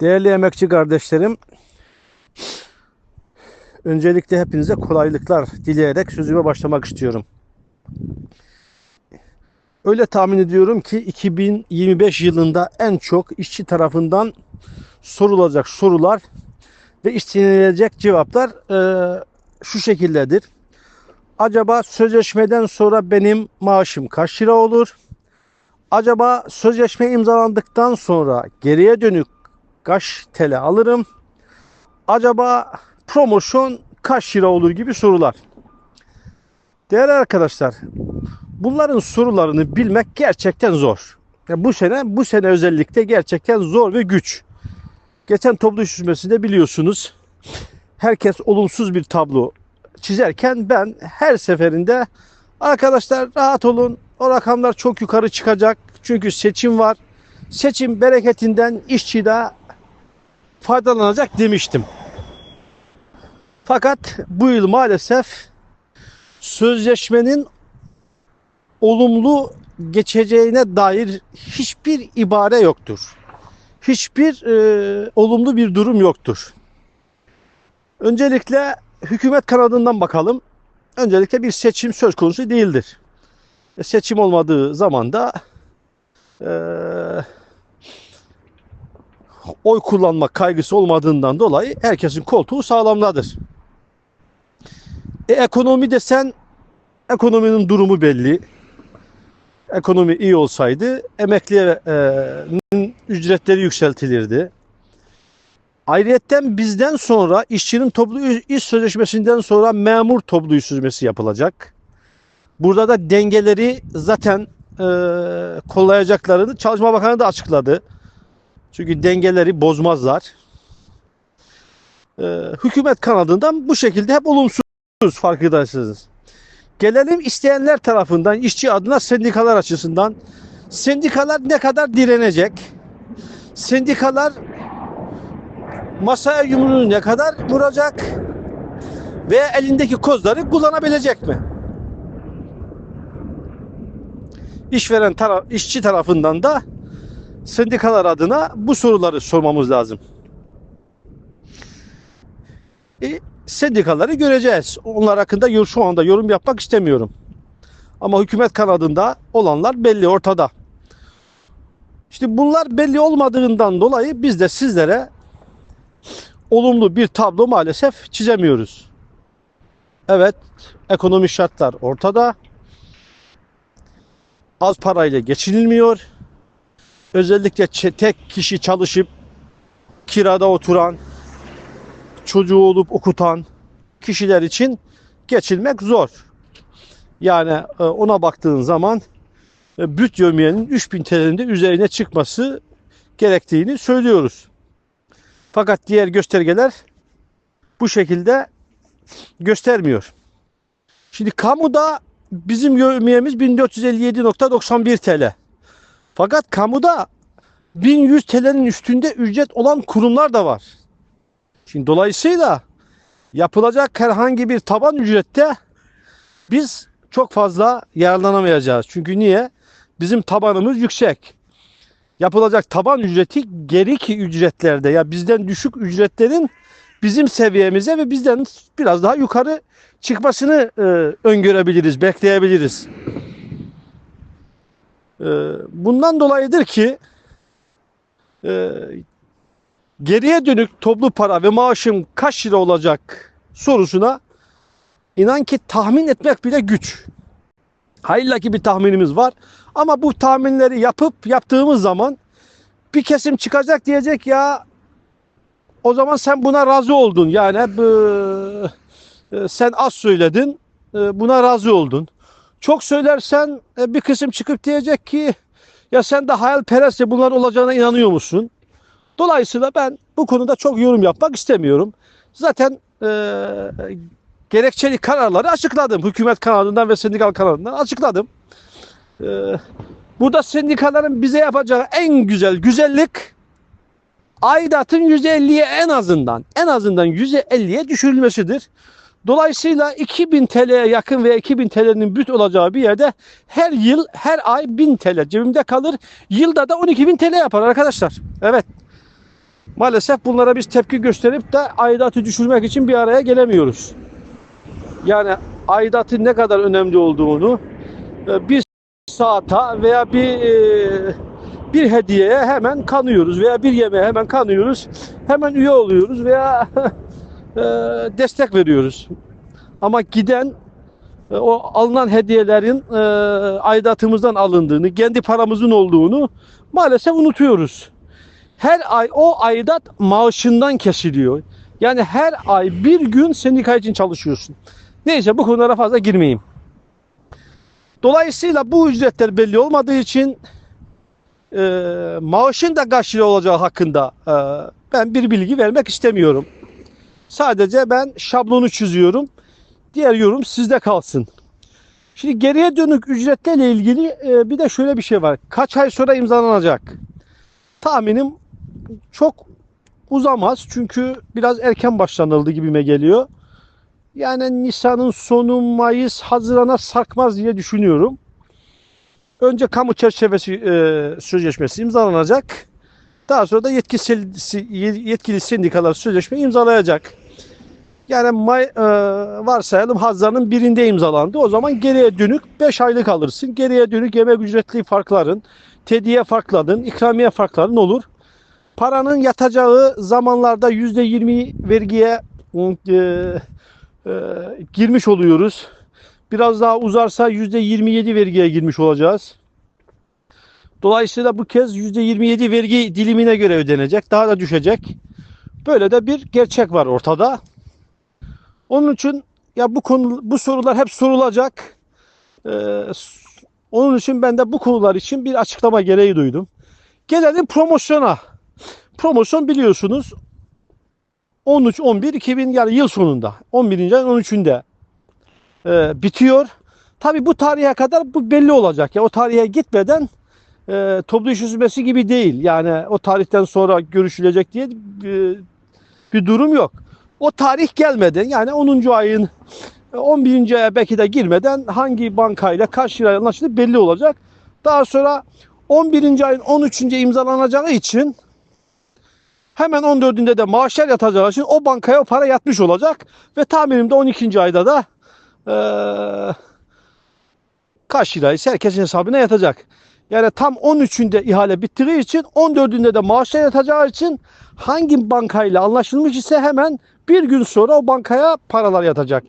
Değerli emekçi kardeşlerim, öncelikle hepinize kolaylıklar dileyerek sözüme başlamak istiyorum. Öyle tahmin ediyorum ki 2025 yılında en çok işçi tarafından sorulacak sorular ve istenilecek cevaplar eee, şu şekildedir. Acaba sözleşmeden sonra benim maaşım kaç lira olur? Acaba sözleşme imzalandıktan sonra geriye dönük kaç TL alırım? Acaba promosyon kaç lira olur gibi sorular. Değerli arkadaşlar, bunların sorularını bilmek gerçekten zor. Ya bu sene bu sene özellikle gerçekten zor ve güç. Geçen iş süzmesinde biliyorsunuz herkes olumsuz bir tablo çizerken ben her seferinde arkadaşlar rahat olun o rakamlar çok yukarı çıkacak çünkü seçim var. Seçim bereketinden işçi de faydalanacak demiştim. Fakat bu yıl maalesef sözleşmenin olumlu geçeceğine dair hiçbir ibare yoktur. Hiçbir e, olumlu bir durum yoktur. Öncelikle hükümet kanadından bakalım. Öncelikle bir seçim söz konusu değildir. E, Seçim olmadığı zaman da e, oy kullanma kaygısı olmadığından dolayı herkesin koltuğu sağlamdadır. E, ekonomi desen ekonominin durumu belli. Ekonomi iyi olsaydı emekliye e, ücretleri yükseltilirdi. Ayrıyetten bizden sonra işçinin toplu iş sözleşmesinden sonra memur toplu iş sözleşmesi yapılacak. Burada da dengeleri zaten e, kollayacaklarını Çalışma Bakanı da açıkladı. Çünkü dengeleri bozmazlar. E, hükümet kanadından bu şekilde hep olumsuz farkındaysanız. Gelelim isteyenler tarafından işçi adına sendikalar açısından. Sendikalar ne kadar direnecek? Sendikalar masaya yumruğunu ne kadar vuracak? Ve elindeki kozları kullanabilecek mi? İşveren taraf, işçi tarafından da sendikalar adına bu soruları sormamız lazım. E, sendikaları göreceğiz. Onlar hakkında şu anda yorum yapmak istemiyorum. Ama hükümet kanadında olanlar belli ortada. İşte bunlar belli olmadığından dolayı biz de sizlere olumlu bir tablo maalesef çizemiyoruz. Evet, ekonomik şartlar ortada. Az parayla geçinilmiyor. Özellikle tek kişi çalışıp kirada oturan, çocuğu olup okutan kişiler için geçilmek zor. Yani e, ona baktığın zaman e, brüt yövmiyenin 3000 TL'nin de üzerine çıkması gerektiğini söylüyoruz. Fakat diğer göstergeler bu şekilde göstermiyor. Şimdi kamuda bizim yövmiyemiz 1457.91 TL. Fakat kamuda 1100 TL'nin üstünde ücret olan kurumlar da var. Şimdi dolayısıyla yapılacak herhangi bir taban ücrette biz çok fazla yararlanamayacağız. Çünkü niye? Bizim tabanımız yüksek. Yapılacak taban ücreti geriki ücretlerde ya bizden düşük ücretlerin bizim seviyemize ve bizden biraz daha yukarı çıkmasını e, öngörebiliriz, bekleyebiliriz. E, bundan dolayıdır ki e, geriye dönük toplu para ve maaşım kaç lira olacak sorusuna inan ki tahmin etmek bile güç. Hayırla ki bir tahminimiz var. Ama bu tahminleri yapıp yaptığımız zaman bir kesim çıkacak diyecek ya o zaman sen buna razı oldun. Yani hep, sen az söyledin e, buna razı oldun. Çok söylersen e, bir kısım çıkıp diyecek ki ya sen de hayalperestçe bunlar olacağına inanıyor musun? Dolayısıyla ben bu konuda çok yorum yapmak istemiyorum. Zaten e, gerekçeli kararları açıkladım. Hükümet kanadından ve sendikal kanadından açıkladım. E, burada sendikaların bize yapacağı en güzel güzellik aidatın %50'ye en azından en azından %50'ye düşürülmesidir. Dolayısıyla 2000 TL'ye yakın veya 2000 TL'nin büt olacağı bir yerde her yıl her ay 1000 TL cebimde kalır. Yılda da 12.000 TL yapar arkadaşlar. Evet. Maalesef bunlara biz tepki gösterip de aidatı düşürmek için bir araya gelemiyoruz. Yani aidatın ne kadar önemli olduğunu e, bir saata veya bir e, bir hediyeye hemen kanıyoruz veya bir yemeğe hemen kanıyoruz. Hemen üye oluyoruz veya e, destek veriyoruz. Ama giden e, o alınan hediyelerin e, aidatımızdan alındığını, kendi paramızın olduğunu maalesef unutuyoruz. Her ay o aidat maaşından kesiliyor. Yani her ay bir gün sendika için çalışıyorsun. Neyse bu konulara fazla girmeyeyim. Dolayısıyla bu ücretler belli olmadığı için e, maaşın da lira olacağı hakkında e, ben bir bilgi vermek istemiyorum. Sadece ben şablonu çiziyorum. Diğer yorum sizde kalsın. Şimdi geriye dönük ücretlerle ilgili e, bir de şöyle bir şey var. Kaç ay sonra imzalanacak? Tahminim çok uzamaz. Çünkü biraz erken başlanıldı gibime geliyor. Yani Nisan'ın sonu Mayıs, Haziran'a sarkmaz diye düşünüyorum. Önce kamu çerçevesi e, sözleşmesi imzalanacak. Daha sonra da yetkisi, yetkili sendikalar sözleşme imzalayacak. Yani May, e, varsayalım Haziran'ın birinde imzalandı. O zaman geriye dönük 5 aylık alırsın. Geriye dönük yemek ücretli farkların, tediye farkların, ikramiye farkların olur. Paranın yatacağı zamanlarda %20 vergiye e, e, girmiş oluyoruz. Biraz daha uzarsa %27 vergiye girmiş olacağız. Dolayısıyla bu kez %27 vergi dilimine göre ödenecek. Daha da düşecek. Böyle de bir gerçek var ortada. Onun için ya bu konu bu sorular hep sorulacak. Ee, onun için ben de bu konular için bir açıklama gereği duydum. Gelelim promosyona. Promosyon biliyorsunuz 13 11 2000 yani yıl sonunda 11. ayın 13'ünde e, bitiyor. Tabi bu tarihe kadar bu belli olacak. Ya o tarihe gitmeden e, toplu iş üzülmesi gibi değil. Yani o tarihten sonra görüşülecek diye e, bir durum yok. O tarih gelmeden yani 10. ayın 11. aya belki de girmeden hangi bankayla kaç liraya anlaşılır belli olacak. Daha sonra 11. ayın 13. imzalanacağı için hemen 14'ünde de maaşlar yatacağı için o bankaya o para yatmış olacak ve tahminimde 12. ayda da ee, kaç liraysa herkesin hesabına yatacak. Yani tam 13'ünde ihale bittiği için 14'ünde de maaşlar yatacağı için hangi bankayla anlaşılmış ise hemen bir gün sonra o bankaya paralar yatacak.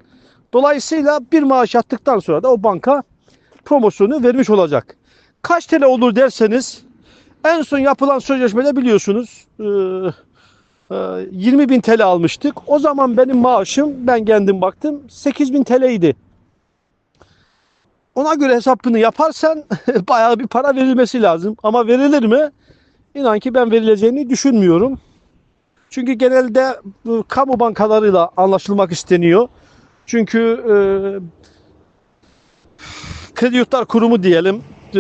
Dolayısıyla bir maaş yattıktan sonra da o banka promosyonu vermiş olacak. Kaç TL olur derseniz en son yapılan sözleşmede biliyorsunuz 20 bin TL almıştık. O zaman benim maaşım ben kendim baktım 8 bin TL idi. Ona göre hesabını yaparsan bayağı bir para verilmesi lazım. Ama verilir mi? İnan ki ben verileceğini düşünmüyorum. Çünkü genelde kamu bankalarıyla anlaşılmak isteniyor. Çünkü e, kredi yurtlar kurumu diyelim e,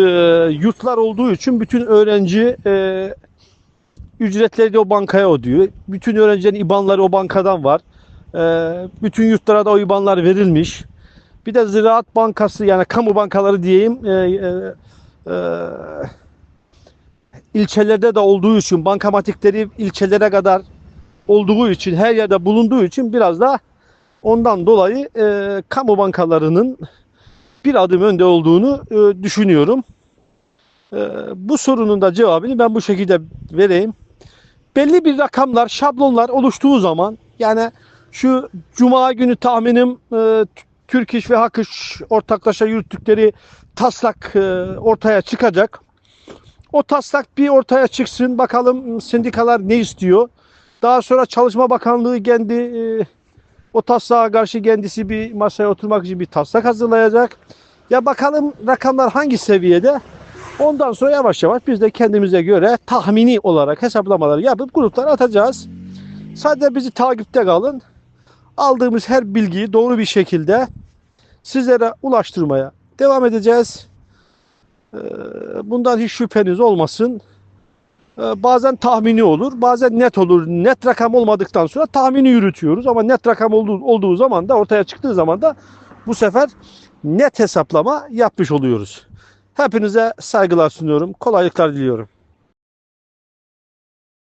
yurtlar olduğu için bütün öğrenci e, ücretleri de o bankaya ödüyor. Bütün öğrencilerin IBAN'ları o bankadan var. E, bütün yurtlara da o IBAN'lar verilmiş. Bir de Ziraat Bankası yani kamu bankaları diyeyim e, e, e, ilçelerde de olduğu için bankamatikleri ilçelere kadar olduğu için her yerde bulunduğu için biraz da ondan dolayı e, kamu bankalarının bir adım önde olduğunu e, düşünüyorum. E, bu sorunun da cevabını ben bu şekilde vereyim. Belli bir rakamlar, şablonlar oluştuğu zaman yani şu cuma günü tahminim e, Türk İş ve Hak İş ortaklaşa yürüttükleri taslak e, ortaya çıkacak. O taslak bir ortaya çıksın. Bakalım sendikalar ne istiyor. Daha sonra Çalışma Bakanlığı kendi e, o taslağa karşı kendisi bir masaya oturmak için bir taslak hazırlayacak. Ya bakalım rakamlar hangi seviyede? Ondan sonra yavaş yavaş biz de kendimize göre tahmini olarak hesaplamaları yapıp gruplara atacağız. Sadece bizi takipte kalın. Aldığımız her bilgiyi doğru bir şekilde sizlere ulaştırmaya devam edeceğiz. Ee, bundan hiç şüpheniz olmasın. Ee, bazen tahmini olur, bazen net olur. Net rakam olmadıktan sonra tahmini yürütüyoruz ama net rakam olduğu, olduğu zaman da ortaya çıktığı zaman da bu sefer net hesaplama yapmış oluyoruz. Hepinize saygılar sunuyorum. Kolaylıklar diliyorum.